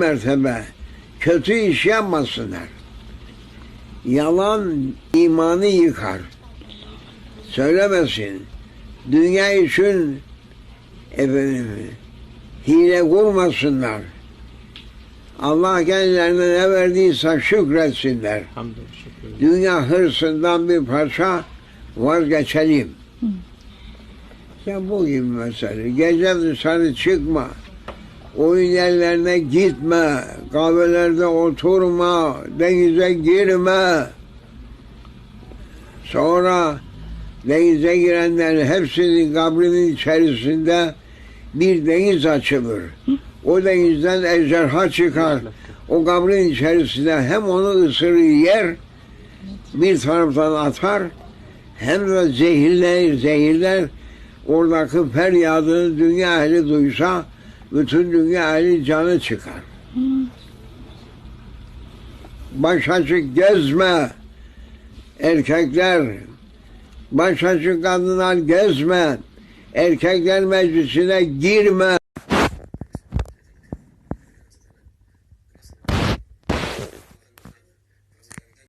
mertebe kötü iş yapmasınlar. Yalan imanı yıkar. Söylemesin. Dünya için efendim hile kurmasınlar. Allah kendilerine ne verdiyse şükretsinler. Dünya hırsından bir parça vazgeçelim. Ya bu gibi mesele. Gece dışarı çıkma. Oyun yerlerine gitme. Kahvelerde oturma. Denize girme. Sonra denize girenlerin hepsinin kabrinin içerisinde bir deniz açılır. O denizden ejderha çıkar. O kabrin içerisinde hem onu ısırır yer, bir taraftan atar, hem de zehirler, zehirler. Oradaki feryadını dünya ehli duysa, bütün dünya aynı canı çıkar. Baş açık gezme erkekler. Baş açık kadınlar gezme. Erkekler meclisine girme.